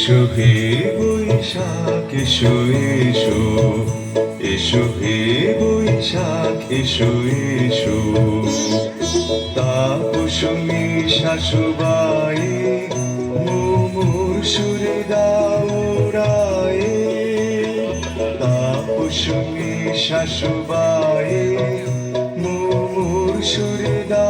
এসো হে বৈশাখ, এসো এসো। এসো হে বৈশাখ, এসো এসো। তাপসী শাশুবাই মোমোর সুরে দাওড়ায় তাপসী শাশুবাই মোমোর সুরে দাওড়ায়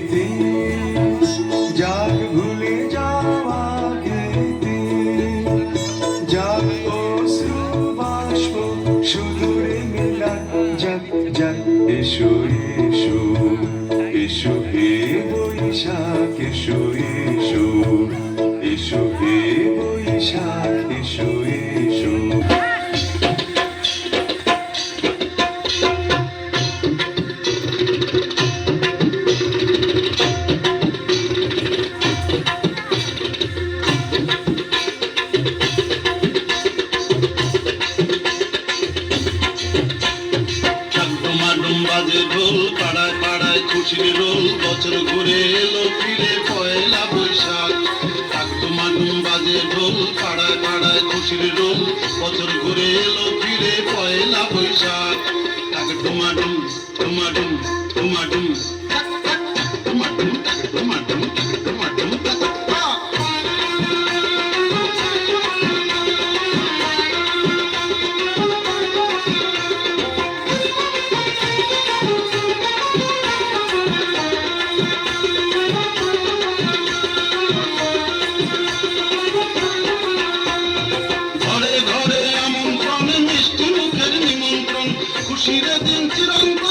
স্মৃতি যাক ভুলে যাওয়া গীতি যাক অশ্রু বাষ্প সুদূরে মিলান যাক যাক এসো খুশির রোল বছর ঘুরে এলো ফিরে পয়লা বৈশাখ। ডুমাডুম বাজে রোল পাড়ায় পাড়ায় খুশির রোল। বছর ঘুরে এলো ফিরে পয়লা বৈশাখ। টাক ডুমাডুম ডুমাডুম ডুমাডুম টাক, টাক, টাক, ডুমাডুম টাক, খুশির দিন চিরন্তন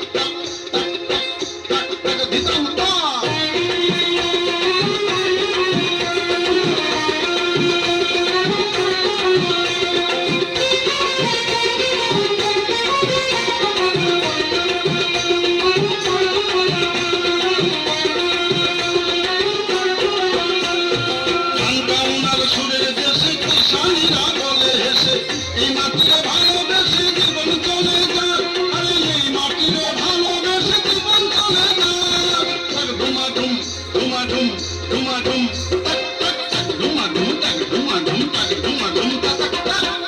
you.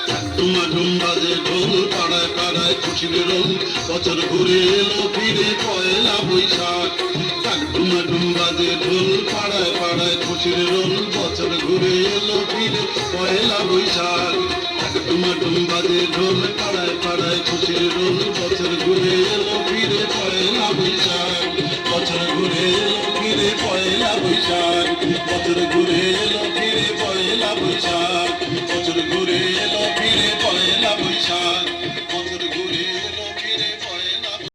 তাক ডুমাডুম বাজে ঢোল পাড়ায় পাড়ায় খুশির রোল বছর ঘুরে এলো ফিরে পয়লা বৈশাখ তাক ডুমাডুম বাজে ঢোল পাড়ায় পাড়ায় খুশির রোল বছর ঘুরে এলো ফিরে পয়লা বৈশাখ রোল, বছর ঘুরে এলো ফিরে পয়লা বৈশাখ। ঘুরে এলো ফিরে পয়লা বৈশাখ